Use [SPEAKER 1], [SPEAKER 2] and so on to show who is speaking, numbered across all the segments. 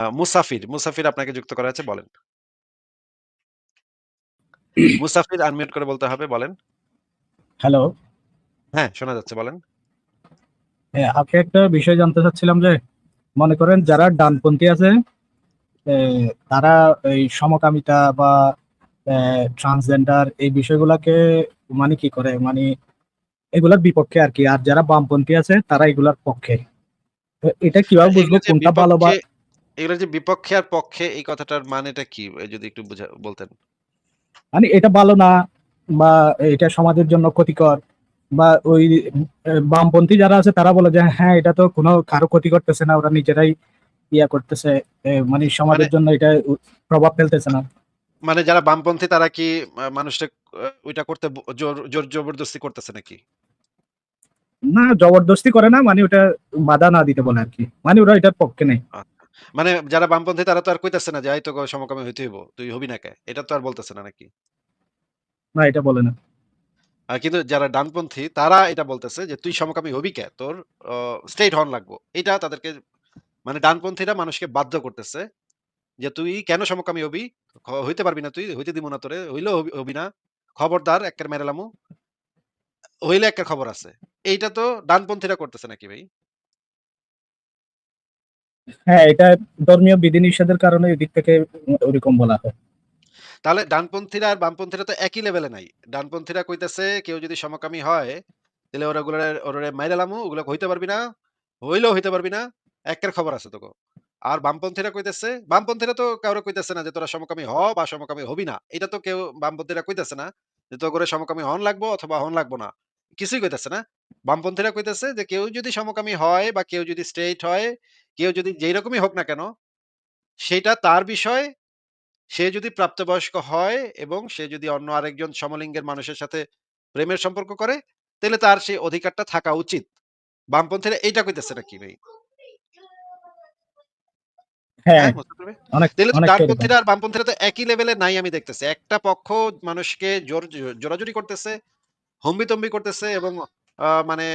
[SPEAKER 1] মুসাফির, মুসাফির আপনাকে যুক্ত করা আছে বলেন। মুসাফির আনমিউট করে বলতে হবে বলেন।
[SPEAKER 2] হ্যালো।
[SPEAKER 1] হ্যাঁ, শোনা যাচ্ছে বলেন।
[SPEAKER 2] হ্যাঁ, আপনি একটা বিষয় জানতে চাচ্ছিলাম যে, মনে করেন যারা ডানপন্থী আছে, তারা এই সমকামিতা বা ট্রান্সজেন্ডার এই বিষয়গুলাকে মানে কি করে? মানে এগুলার বিপক্ষে আর কি আর যারা বামপন্থী আছে তারা এগুলার পক্ষে। তো এটা কীভাবে বুঝব কোনটা ভালো বা
[SPEAKER 1] এগুলো যে বিপক্ষে আর পক্ষে এই কথাটার মানেটা কি? যদি একটু বুঝা বলতেন।
[SPEAKER 2] মানে এটা ভালো না বা এটা সমাজের জন্য ক্ষতিকর বা ওই বামপন্থী যারা আছে তারা বলে যে, হ্যাঁ, এটা তো কোনো কারও ক্ষতি করতেছে না। ওরা নিজেরাই ইয়া করতেছে। মানে
[SPEAKER 1] মানে
[SPEAKER 2] সমাজের জন্য এটা প্রভাব ফেলতেছে না।
[SPEAKER 1] মানে যারা বামপন্থী তারা কি মানুষকে ওইটা করতে জোর জোর জবরদস্তি করতেছে নাকি?
[SPEAKER 2] না জবরদস্তি করে না মানে ওটা বাধা না দিতে বলে আর কি মানে ওরা এটার পক্ষে নেই।
[SPEAKER 1] মানে যারা বামপন্থী তারা তো আর কইতাছে না যে, "এই তোকে সমকামী হইতে হইব। তুই হবি না কে?" এটা তো আর বলতেছে না নাকি?
[SPEAKER 2] না এটা বলে না।
[SPEAKER 1] কিন্তু যারা ডানপন্থী তারা এটা বলতেছে যে, "তুই সমকামী হবি কে? তোর অ স্ট্রেইট হন লাগবো।" এটা তাদেরকে মানে ডানপন্থীরা মানুষকে বাধ্য করতেছে যে, "তুই কেন সমকামী হবি? হইতে পারবি না তুই। হইতে দিমু না তোরে। হইলেও হবি না। খবরদার এক্কের মেরে এলামু।" হইলে এক্কের খবর আছে। এইটা তো ডানপন্থীরা করতেছে নাকি ভাই?
[SPEAKER 2] হ্যাঁ, এটা ধর্মীয় বিধিনিষেধের কারণে এদিক থেকে ও ওরকম বলা হয়।
[SPEAKER 1] তাহলে ডানপন্থীরা আর বামপন্থীরা তো একই লেভেলে নাই। ডানপন্থীরা কইতেছে কেউ যদি সমকামী হয়, তাইলে ওরা ওগুলারে ওরে মাইরা এলামু। ওগুলা হইতে পারবি না। হইলেও হইতে পারবি না। এক্কের খবর আছে তোকে। আর বামপন্থীরা কইতেছে বামপন্থীরা তো কাউরে কইতেছে না যে, "তোরা সমকামী হ বা সমকামী হবি না।" এটা তো কেউ বামপন্থীরা কইতেছে না যে, "তোগরে সমকামী হন লাগবো অথবা হন লাগবো না।" কিছুই কইতেছে না। বামপন্থীরা কইতেছে যে, "কেউ যদি সমকামী হয় বা কেউ যদি স্ট্রেইট হয়, কেউ যদি যেই রকমই হোক না কেন, সেইটা তার বিষয়। সে যদি প্রাপ্তবয়স্ক হয় এবং সে যদি অন্য আরেকজন সমলিঙ্গের মানুষের সাথে প্রেমের সম্পর্ক করে, তাইলে তার সেই অধিকারটা থাকা উচিত।" বামপন্থীরা এইটা কইতেছে নাকি ভাই?
[SPEAKER 2] হ্যাঁ,
[SPEAKER 1] হ্যাঁ, মুস্তাফিজ ভাই?
[SPEAKER 2] অনেক
[SPEAKER 1] তাইলে তো
[SPEAKER 2] অনেকটা এরকম।
[SPEAKER 1] ডানপন্থীরা আর বামপন্থীরা তো একই লেভেলে নাই আমি দেখতেছি। একটা পক্ষ মানুষকে জোর জো জোরাজুরি করতেছে, হম্বিতম্বি করতেছে এবং মানে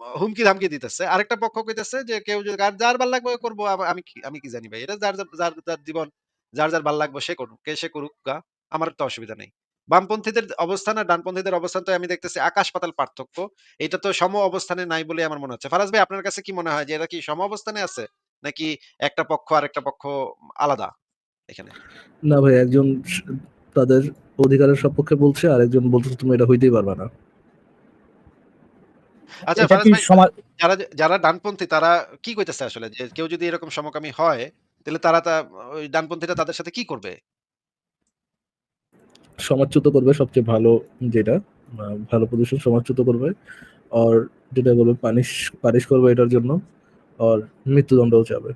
[SPEAKER 1] আ হুমকি-ধামকি দিতেছে। আরেকটা পক্ষ কইতেছে যে, "কেউ যদি যার ভালো লাগবে করব। আমি আমি কি জানি ভাই? এটা যার, যার যার, জীবন, যার, যার ভালো লাগবে সে করুক। কে সে করুক গা। আমার তো অসুবিধা নেই।" বামপন্থীদের অবস্থান আর ডানপন্থীদের অবস্থান তো আমি দেখতেছি আকাশ-পাতাল পার্থক্য। এটা তো সম অবস্থানে নাই বলে আমার মনে হচ্ছে। ফারাজ ভাই আপনার কাছে কি মনে হয় যে, এটা কি সম অবস্থানে আছে? নাকি একটা পক্ষ আর একটা পক্ষ আলাদা এখানে?
[SPEAKER 3] না ভাই একজন তাদের অধিকারের সপক্ষে বলছে, আর একজন বলতেছে তুমি এটা হইতেই পারবা না।
[SPEAKER 1] আচ্ছা যারা যারা ডানপন্থী তারা কি কইতেছে আসলে? যে কেউ যদি এরকম সমকামী হয়, তাহলে তারা তা ওই ডানপন্থীরা তাদের সাথে কি করবে?
[SPEAKER 3] সমাজচ্যুত করবে সবচেয়ে ভালো যেটা, ভালো প্রদর্শন সমাজচ্যুত করবে। আর যেটা বলবে পানিশ পানিশ করবে এটার জন্য। আর মৃত্যুদণ্ডও চাবে।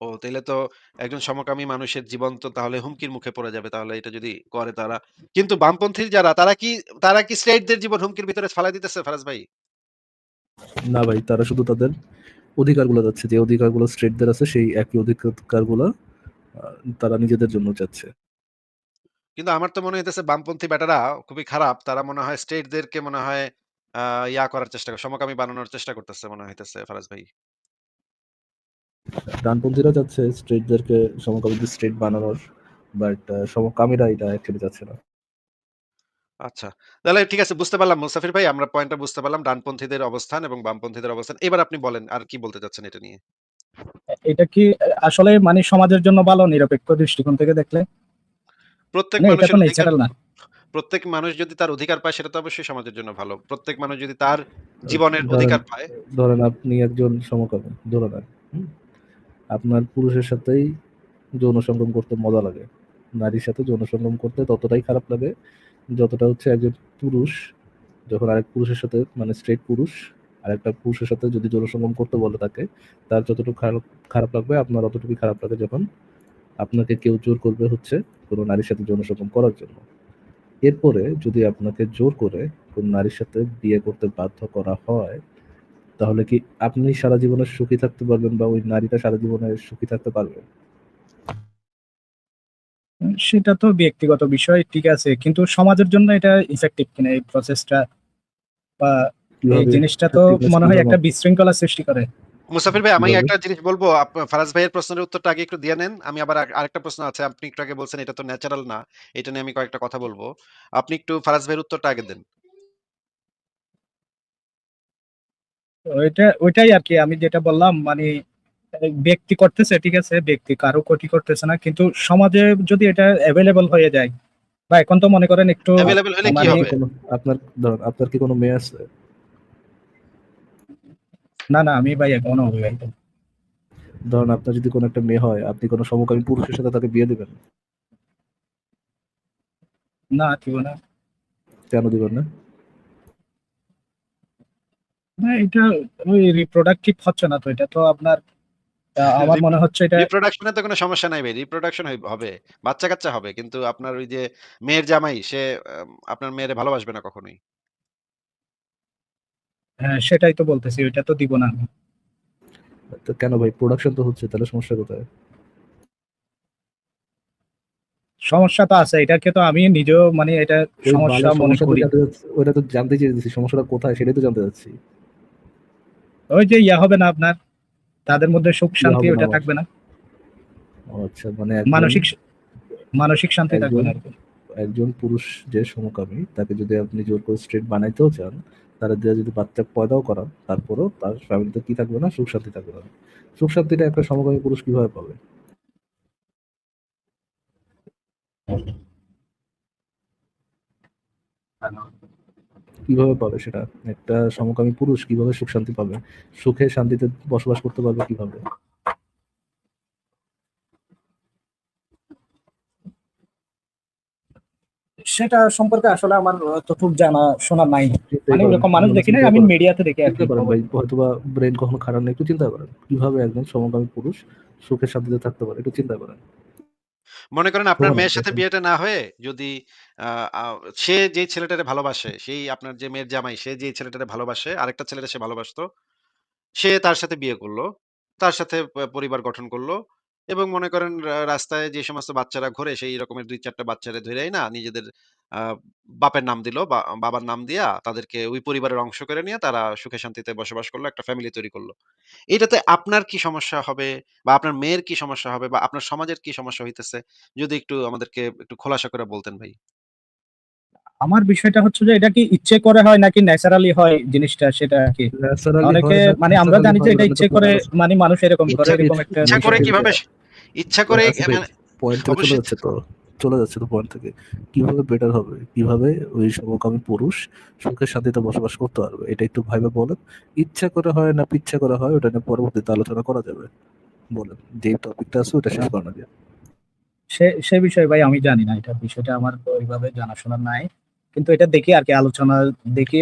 [SPEAKER 1] ও তাইলে তো একজন সমকামী মানুষের জীবন তো তাহলে হুমকির মুখে পড়ে যাবে তাহলে এটা যদি করে তারা। কিন্তু বামপন্থী যারা তারা কি তারা কি স্ট্রেইটদের জীবন হুমকির ভিতরে ফালায় দিতেছে ফারাজ ভাই?
[SPEAKER 3] না ভাই তারা শুধু তাদের অধিকারগুলো চাচ্ছে। যে অধিকারগুলো স্ট্রেইটদের আছে সেই একই অধিকারগুলা তারা নিজেদের জন্য চাচ্ছে।
[SPEAKER 1] কিন্তু আমার তো মনে হইতেছে বামপন্থী বেটারা খুবই খারাপ। তারা মনে হয় স্ট্রেইটদেরকে মনে হয় ইয়া করার চেষ্টা করে সমকামী বানানোর চেষ্টা করতেছে মনে হইতেছে ফারাজ ভাই।
[SPEAKER 3] ডানপন্থীরা চাচ্ছে স্ট্রেইটদেরকে সমকামীদের স্ট্রেইট বানানোর। বাট সমকামীরা এটা অ্যাকচুয়ালি চাচ্ছে না।
[SPEAKER 1] আচ্ছা। তাহলে ঠিক আছে বুঝতে পারলাম মুসাফির ভাই আমরা পয়েন্টটা বুঝতে পারলাম ডানপন্থীদের অবস্থান এবং বামপন্থীদের অবস্থান। এবার আপনি বলেন আর কি বলতে চাচ্ছেন এটা নিয়ে?
[SPEAKER 2] এটা কি আসলে মানে সমাজের জন্য ভালো নিরপেক্ষ দৃষ্টিকোণ থেকে দেখলে?
[SPEAKER 1] প্রত্যেক
[SPEAKER 2] মানে
[SPEAKER 1] মানুষের
[SPEAKER 2] ন্যাচারাল না।
[SPEAKER 1] প্রত্যেক মানুষ যদি তার অধিকার পায় সেটা তো অবশ্যই সমাজের জন্য ভালো। প্রত্যেক মানুষ যদি তার জীবনের অধিকার পায়
[SPEAKER 3] ধরেন আপনি একজন সমকামী ধরে নেন। হুম? আপনার পুরুষের সাথেই যৌন সঙ্গম করতে মজা লাগে। নারীর সাথে যৌন সঙ্গম করতে ততটাই খারাপ লাগে যতটা হচ্ছে একজন পুরুষ যখন আরেক পুরুষের সাথে মানে স্ট্রেট পুরুষ আরেকটা পুরুষের সাথে যদি যৌন সঙ্গম করতে বলে তাকে, তার যতটুকু খারাপ খারাপ লাগবে আপনার অতটুকুই খারাপ লাগে যখন আপনাকে কেউ জোর করবে হচ্ছে কোনো নারীর সাথে যৌন সঙ্গম করার জন্য। এরপরে যদি আপনাকে জোর করে কোন নারীর সাথে বিয়ে করতে বাধ্য করা হয়, তাহলে কি আপনি সারা জীবনে সুখী থাকতে পারবেন বা ওই নারীটা সারা জীবনে সুখী থাকতে পারবে?
[SPEAKER 2] সেটা তো ব্যক্তিগত বিষয় ঠিক আছে। কিন্তু সমাজের জন্য এটা ইফেক্টিভ কিনা এই প্রসেসটা বা এই জিনিসটা তো মনে হয় একটা বিশৃঙ্খলা সৃষ্টি করে।
[SPEAKER 1] মুসাফির ভাই আমি একটা জিনিস বলব আপ ফারাজ ভাইয়ের প্রশ্নের উত্তরটা আগে একটু দিয়ে নেন। আমি আবার আরেকটা প্রশ্ন আছে। আপনি একটু আগে বলছেন এটা তো ন্যাচারাল না। এটা নিয়ে আমি কয়েকটা কথা বলব। আপনি একটু ফারাজ ভাইয়ের উত্তরটা আগে দেন।
[SPEAKER 2] ওইটা ওইটাই আরকি আমি যেটা বললাম মানে ব্যক্তি করতেছে ঠিক আছে, ব্যক্তি কারও ক্ষতি করতেছে না। কিন্তু সমাজে যদি এটা এভেইলেবল হয়ে যায় বা এখন তো মনে করেন একটু
[SPEAKER 1] হলে কি
[SPEAKER 2] মানে
[SPEAKER 1] হবে?
[SPEAKER 3] আপনার ধরেন আপনার কি কোনো মেয়ে আছে?
[SPEAKER 2] না, না আমি ভাই এখনও অবিবাহিত।
[SPEAKER 3] ধরেন আপনার যদি কোনো একটা মেয়ে হয়, আপনি কোনো সমকামী পুরুষের সাথে তাকে বিয়ে দিবেন?
[SPEAKER 2] না দিব না।
[SPEAKER 3] কেন দিবেন না?
[SPEAKER 2] না এটা ওই রিপ্রোডাক্টিভ হচ্ছে না তো এটা তো আপনার আমার মনে হচ্ছে এটা
[SPEAKER 1] রিপ্রোডাকশন তো কোনো সমস্যা নাই ভাই। রিপ্রোডাকশন হবে। বাচ্চা-কাচ্চা হবে। কিন্তু আপনার ওই যে মেয়ের জামাই সে আপনার মেয়েরে ভালোবাসবে না কখনোই।
[SPEAKER 2] হ্যাঁ, সেটাই তো বলতেছি ওইটা তো দিব না আমি।
[SPEAKER 3] তো কেন ভাই প্রোডাকশন তো হচ্ছে তাহলে সমস্যা কোথায়?
[SPEAKER 2] সমস্যা তো আছে। এটাকে তো আমি নিজেও মানে এটা সমস্যা মনে
[SPEAKER 3] তো
[SPEAKER 2] করি।
[SPEAKER 3] জানতে চাচ্ছি তো জানতে চেয়েছি সমস্যাটা কোথায় সেটাই তো জানতে চাচ্ছি।
[SPEAKER 2] ওই যে ইয়া হবে না আপনার তাদের মধ্যে সুখ শান্তি ওটা থাকবে না।
[SPEAKER 3] আচ্ছা মানে
[SPEAKER 2] মানসিক মানসিক শান্তি থাকবে
[SPEAKER 3] একজন
[SPEAKER 2] না
[SPEAKER 3] একজন পুরুষ যে সমকামী তাকে যদি আপনি জোর করে স্ট্রেট বানাইতেও চান, তারে দিয়ে যদি বাচ্চা পয়দাও করান, তারপরও তার ফ্যামিলিতে কি থাকবে না? সুখ শান্তি থাকবে না। সুখ শান্তিটা একটা সমকামী পুরুষ কীভাবে পাবে? কীভাবে পাবে সেটা? একটা সমকামী পুরুষ কীভাবে সুখ শান্তি পাবে? সুখে শান্তিতে বসবাস করতে পারবে কীভাবে?
[SPEAKER 2] সেটা সম্পর্কে আসলে আমার অতটুক জানা শোনা নাই। মানে ওরকম মানুষ দেখি নাই
[SPEAKER 3] চিন্তা
[SPEAKER 2] আমি মিডিয়াতে দেখি।
[SPEAKER 3] ভাই হয়তোবা ব্রেইন কখনো খারাপ নেই একটু চিন্তা করেন। কীভাবে একজন সমকামী পুরুষ সুখে শান্তিতে থাকতে পারে? একটু চিন্তা করেন।
[SPEAKER 1] মনে করেন আপনার মেয়ের সাথে বিয়েটা না হয়ে যদি সে যে ছেলেটারে ভালোবাসে, সেই আপনার যে মেয়ের জামাই সে যে ছেলেটারে ভালোবাসে, আরেকটা ছেলেটা সে ভালোবাসতো। সে তার সাথে বিয়ে করল তার সাথে পরিবার গঠন করল এবং মনে করেন রাস্তায় যে সমস্ত বাচ্চারা ঘোরে সেই রকমের ২-৪ টা বাচ্চারে না নিজেদের বাপের নাম দিল, বা বাবার নাম দিয়া তাদেরকে ওই পরিবারের অংশ করে নিয়ে তারা সুখে শান্তিতে বসবাস করল একটা ফ্যামিলি তৈরি করল এটাতে আপনার কি সমস্যা হবে? বা আপনার মেয়ের কি সমস্যা হবে? বা আপনার সমাজের কি সমস্যা হইতেছে? যদি একটু আমাদেরকে একটু খোলাসা করে বলতেন ভাই।
[SPEAKER 2] আমার বিষয়টা হচ্ছে যে এটা কি ইচ্ছে করে হয় নাকি ন্যাচারালি হয় জিনিসটা সেটা
[SPEAKER 3] কি
[SPEAKER 2] অনেকে মানে আমরা জানি যে এটা ইচ্ছে করে মানে মানুষ এরকম করে
[SPEAKER 1] ইচ্ছা
[SPEAKER 2] এরকম একটা
[SPEAKER 1] ইচ্ছা করে কীভাবে ইচ্ছা করে
[SPEAKER 3] আচ্ছা
[SPEAKER 1] মানে
[SPEAKER 3] পয়েন্ট
[SPEAKER 1] অবশ্যই
[SPEAKER 3] যাচ্ছে তো চলে যাচ্ছে তো পয়েন্ট থেকে। কীভাবে বেটার হবে? কীভাবে ওই সমকামী পুরুষ সুখে শান্তিতে বসবাস করতে পারবে? এটা একটু ভাইবা বলেন। ইচ্ছা করে হয় না পিচ্ছা করে হয় ওটা নিয়ে পরবর্তীতে আলোচনা করা যাবে। বলেন। যে টপিকটা আছে ওটা শেষ করেন আগে।
[SPEAKER 2] সে সে বিষয়ে ভাই আমি জানি না। এটা বিষয়টা আমার ওইভাবে জানাশোনা নাই। কিন্তু এটা দেখি আরকি আলোচনা দেখি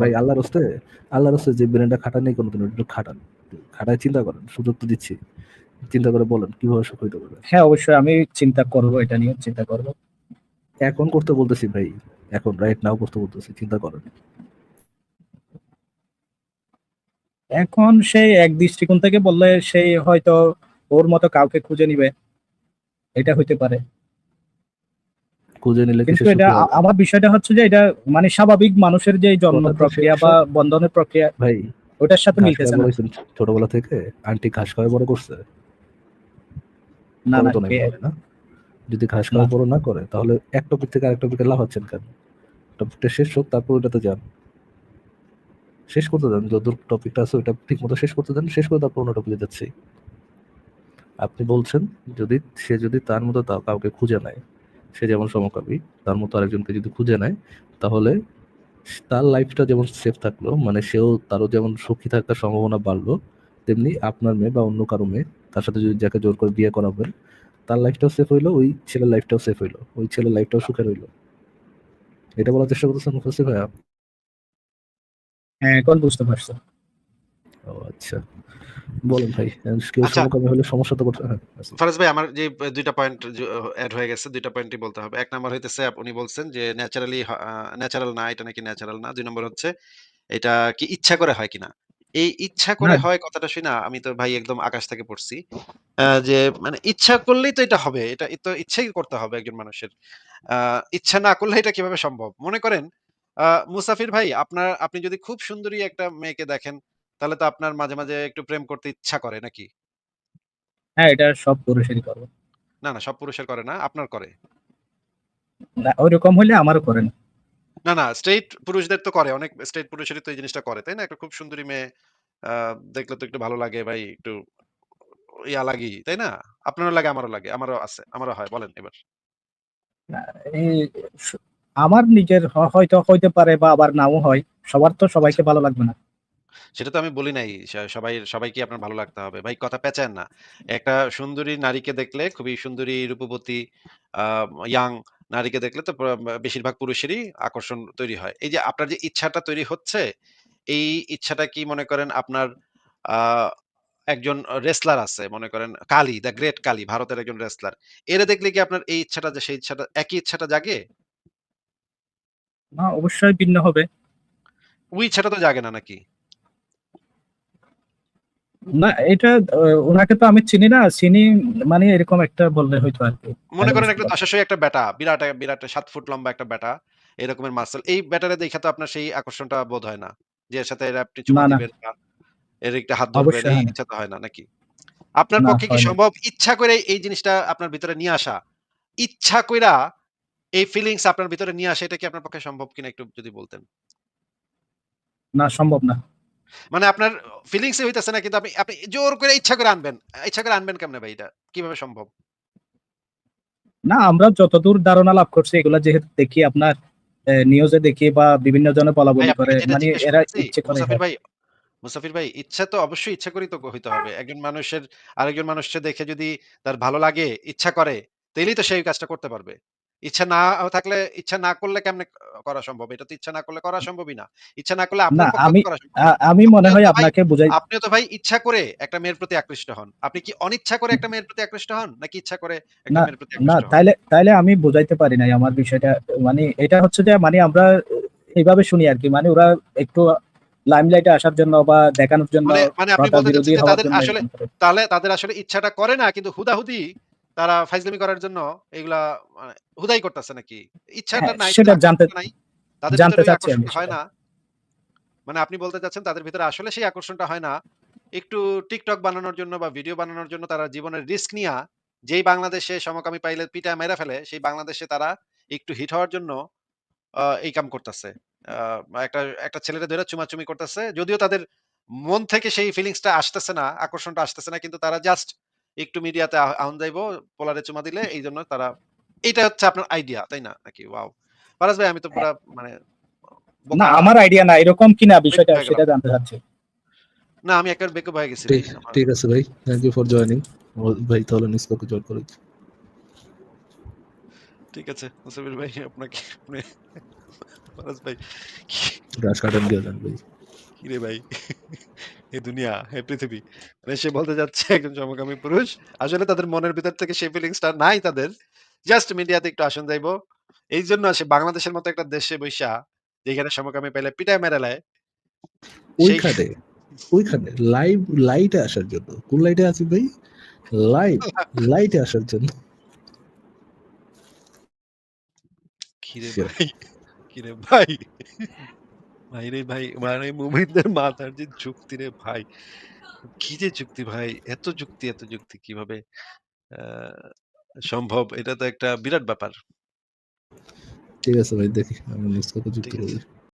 [SPEAKER 3] ভাই আল্লাহর হস্তে আল্লাহর হস্তে যে ব্রেনটা খাটান নাই কোনদিন একটু খাটান। খাটায় চিন্তা করেন। সুযোগ তো দিচ্ছি। চিন্তা করে বলেন কীভাবে সুখ হইতে পারে?
[SPEAKER 2] হ্যাঁ, অবশ্যই আমি চিন্তা করব এটা নিয়ে চিন্তা করব।
[SPEAKER 3] এখন করতে বলতেছি ভাই। এখন রাইট নাও করতে বলতেছি। চিন্তা করেন।
[SPEAKER 2] এখন সেই এক দৃষ্টিকোণ থেকে বললে সেই হয়তো ওর মতো কাউকে খুঁজে নিবে। এটা হইতে পারে।
[SPEAKER 3] খুঁজে নিলে
[SPEAKER 2] কিন্তু এটা? আমার বিষয়টা হচ্ছে যে এটা মানে স্বাভাবিক মানুষের যে জন্ম প্রক্রিয়া বা বন্ধনের প্রক্রিয়া
[SPEAKER 3] ভাই
[SPEAKER 2] ওটার সাথে মিলতেছে না।
[SPEAKER 3] ছোটবেলা থেকে? আন্টি ঘাস খাওয়া বড় করছে?
[SPEAKER 2] না, না?
[SPEAKER 3] যদি ঘাস খাওয়া বড় না করে তাহলে এক টপিক থেকে আরেক টপিকে লাফাচ্ছেন কেন? টপিকটা শেষ হোক তারপর ওটাতে যান। শেষ করতে দেন। যতদূর টপিকটা আছে ওটা ঠিকমতো শেষ করতে দেন। শেষ করে তারপর অন্য টপিকে যাচ্ছি। আপনি বলছেন যদি সে যদি তার মতো কাউকে খুঁজে নেয়, সে যেমন সমকামী তার মতো আরেকজনকে যদি খুঁজে নেয় তাহলে তার লাইফটা যেমন সেফ থাকল মানে সেও তারও যেমন সুখী থাকার সম্ভাবনা বাড়লো, তেমনি আপনার মেয়ে বা অন্য কারও মেয়ে তার সাথে যদি যাকে জোর করে বিয়ে করাবেন, তার লাইফটাও সেফ হইল, ওই ছেলের লাইফটাও সেফ হইল। ওই ছেলের লাইফটাও সুখের হইল। এটা বলার চেষ্টা করতেছেন মুফাসসির ভাইয়া?
[SPEAKER 2] হ্যাঁ, এখন বুঝতে পারছি।
[SPEAKER 3] ও আচ্ছা। বলেন ভাই। কেউ
[SPEAKER 1] আচ্ছা।
[SPEAKER 3] সমকামী হলে সমস্যা তো করতে হ্যাঁ।
[SPEAKER 1] ফারাজ ভাই আমার যে ২ টা পয়েন্ট এড হয়ে গেছে। ২ টা পয়েন্টই বলতে হবে। ১ নাম্বার হইতেছে উনি বলছেন যে ন্যাচারালি ন্যাচারাল না, এটা নাকি ন্যাচারাল না। ২ নম্বর হচ্ছে এটা কি ইচ্ছা করে হয় কিনা? এই ইচ্ছা করে হয় কথাটা শুইনা আমি তো ভাই একদম আকাশ থেকে পড়ছি। যে মানে ইচ্ছা করলেই তো এটা হবে। এটা তো ইচ্ছাই করতে হবে একজন মানুষের। ইচ্ছা না করলে এটা কীভাবে সম্ভব? মনে করেন মুসাফির ভাই আপনার আপনি যদি খুব সুন্দরী একটা মেয়েকে দেখেন, তাহলে তো আপনার মাঝে, মাঝে একটু প্রেম করতে ইচ্ছা করে নাকি?
[SPEAKER 2] হ্যাঁ, এটা সব পুরুষেরই করে।
[SPEAKER 1] না, না সব পুরুষের করে না, আপনার করে।
[SPEAKER 2] না, ঐরকম হইলে আমারও করে না।
[SPEAKER 1] না, না স্ট্রেট পুরুষদের তো করে। অনেক স্ট্রেট পুরুষেরই তো এই জিনিসটা করে, তাই না? একটা খুব সুন্দরী মেয়ে দেখলে তো একটু ভালো লাগে ভাই, একটু ইয়া লাগি, তাই না? আপনারও লাগে, আমারও লাগে। আমারও আছে। আমারও হয়। বলেন এবার।
[SPEAKER 2] আমার নিজের হয়তো হইতে পারে বা আবার নাও হয়। সবার তো সবাইকে ভালো লাগবে না।
[SPEAKER 1] সেটা তো আমি বলি নাই। স সবাই সবাইকেই আপনার ভালো লাগতে হবে। ভাই কথা পেঁচায়েন না। একটা সুন্দরী নারীকে দেখলে খুবই সুন্দরী, রূপবতী, আ ইয়াং নারীকে দেখলে তো বেশিরভাগ পুরুষেরই আকর্ষণ তৈরি হয়। এই যে আপনার যে ইচ্ছাটা তৈরি হচ্ছে, এই ইচ্ছাটা কি মনে করেন আপনার আ একজন রেসলার আছে মনে করেন কালী, দ্যা গ্রেট কালী ভারতের একজন রেসলার। এরে দেখলে কি আপনার এই ইচ্ছাটা যে সেই ইচ্ছাটা একই ইচ্ছাটা জাগে?
[SPEAKER 2] না, অবশ্যই ভিন্ন হবে।
[SPEAKER 1] ওই ইচ্ছাটা তো জাগে না নাকি?
[SPEAKER 2] না, এটা অ উনাকে তো আমি চিনি না। চিনি মানে এরকম একটা বললে হইতো আরকি।
[SPEAKER 1] মনে করেন একটা। দশাশই একটা ব্যাটা, বিরাট বিরাট ৭ ফুট লম্বা একটা ব্যাটা, এরকমের মাসল। এই ব্যাটারে তো আপনার সেই আকর্ষণটা বোধ হয় না। যে সাথে এর আপনি চুমা। দিবেন এর একটা হাত ধরবেন, এই ইচ্ছা তো হয় না নাকি? আপনার পক্ষে কি সম্ভব ইচ্ছা করে এই জিনিসটা আপনার ভিতরে নিয়ে আসা? ইচ্ছা কইরা এই ফিলিংস আপনার ভিতরে নিয়ে আসা, এটা কি আপনার পক্ষে সম্ভব কিনা একটু যদি বলতেন?
[SPEAKER 2] না, সম্ভব না।
[SPEAKER 1] মানে আপনার ফিলিংস ই হইতেছে না কিন্তু আপনি আপনি জোর করে ইচ্ছা করে আনবেন। ইচ্ছা করে আনবেন কেমনে ভাই এটা? কীভাবে সম্ভব?
[SPEAKER 2] না, আমরা যতদূর ধারণা লাভ করছি এগুলা যেহেতু দেখি আপনার নিউজে দেখি বা বিভিন্ন জনে বলাবলি করে মানে এরা ইচ্ছে করে
[SPEAKER 1] মুসাফির ভাই মুসাফির ভাই ইচ্ছা তো অবশ্যই ইচ্ছা করেই তো হইতে হবে। একজন মানুষের আরেকজন মানুষকে দেখে যদি তার ভালো লাগে, ইচ্ছা করে, তাইলেই তো সেই কাজটা করতে পারবে। ইচ্ছা না থাকলে ইচ্ছা না করলে কেমনে করা সম্ভব? এটা তো ইচ্ছা না করলে করা সম্ভবই না। ইচ্ছা না করলে আপনার
[SPEAKER 2] আমি। আমি মনে হয় আপনাকে বুঝাই
[SPEAKER 1] আপনিও তো ভাই ইচ্ছা করে একটা মেয়ের প্রতি আকৃষ্ট হন। আপনি কি অনিচ্ছা করে একটা মেয়ের প্রতি আকৃষ্ট হন? নাকি ইচ্ছা করে একটা মেয়ের প্রতি
[SPEAKER 2] না? তাইলে তাইলে আমি বুঝাইতে পারি নাই আমার বিষয়টা। মানে এটা হচ্ছে যে মানে আমরা এইভাবে শুনি আরকি। মানে ওরা একটু লাইমলাইট আসার জন্য বা দেখানোর জন্য
[SPEAKER 1] মানে মানে আপনি বলতে চাচ্ছেন তাদের আসলে তাহলে তাদের আসলে ইচ্ছাটা করে না কিন্তু হুদাহুদি তারা ফাইজলামি করার জন্য এগুলা মানে হুদাই করতেছে নাকি? ইচ্ছাটা
[SPEAKER 2] হ্যাঁ,
[SPEAKER 1] নাই,
[SPEAKER 2] সেটা জানতে
[SPEAKER 1] নাই। তাদের
[SPEAKER 2] জানতে চাচ্ছি আমি
[SPEAKER 1] হয় না। মানে আপনি বলতে চাচ্ছেন তাদের ভিতরে আসলে সেই আকর্ষণটা হয় না। একটু টিকটক বানানোর জন্য বা ভিডিও বানানোর জন্য তারা জীবনের রিস্ক নিয়া যেই বাংলাদেশে সমকামী পাইলে পিটায় মাইরা ফেলে, সেই বাংলাদেশে তারা একটু হিট হওয়ার জন্য এই কাম করতেছে। একটা একটা ছেলেরে ধইরা চুমাচুমি করতেছে। যদিও তাদের মন থেকে সেই ফিলিংসটা আসতেছে না, আকর্ষণটা আসতেছে না। কিন্তু তারা জাস্ট একটু মিডিয়াতে আ আউন যাইবো, পোলারে চুমা দিলে এইজন্য তারা এটা হচ্ছে আপনার আইডিয়া, তাই না? নাকি? ওয়াও! ফারাজ ভাই আমি তো পুরা মানে
[SPEAKER 2] না, আমার আইডিয়া না। এরকম কিনা বিষয়টা সেটা জানতে চাচ্ছি।
[SPEAKER 1] না, আমি একেবারে বেকুব হয়ে গেছি ভাই।
[SPEAKER 3] ঠিক আছে ভাই। Thank you for joining. ভাই তাহলে নিষ্কাকে জয়েন করে
[SPEAKER 1] ঠিক আছে। মুসাফির ভাই আপনাকে আপনি ফারাজ ভাই কি
[SPEAKER 3] ঘাস কাটেন দিয়ে যান ভাই।
[SPEAKER 1] কিরে ভাই? এ দুনিয়া, এ পৃথিবী। মানে সে বলতে যাচ্ছে একজন সমকামী পুরুষ। আসলে তাদের মনের ভিতর থেকে সেই ফিলিংসটা নাই তাদের। জাস্ট মিডিয়াতে একটু আসন যাইবো। এইজন্য সে বাংলাদেশের মতো একটা দেশে বইসা যেখানে সমকামী পেলে পিটায় মেরে লায়
[SPEAKER 3] ওইখানে, ওইখানে লাইভ লাইটে আসার জন্য। কোন লাইটে আছি ভাই? লাইভ লাইটে আসার জন্য।
[SPEAKER 1] কিরে। ভাই, কিরে ভাই? ভাইরে ভাই, মানে মুমিনদের মাথার যে যুক্তি রে ভাই। কি যে যুক্তি ভাই? এত যুক্তি, এত যুক্তি কীভাবে আহ, সম্ভব? এটা তো একটা বিরাট ব্যাপার।
[SPEAKER 3] ঠিক আছে ভাই দেখি। আমি নিষ্কাকে যুক্ত
[SPEAKER 1] ঠিক আছে।
[SPEAKER 3] করি।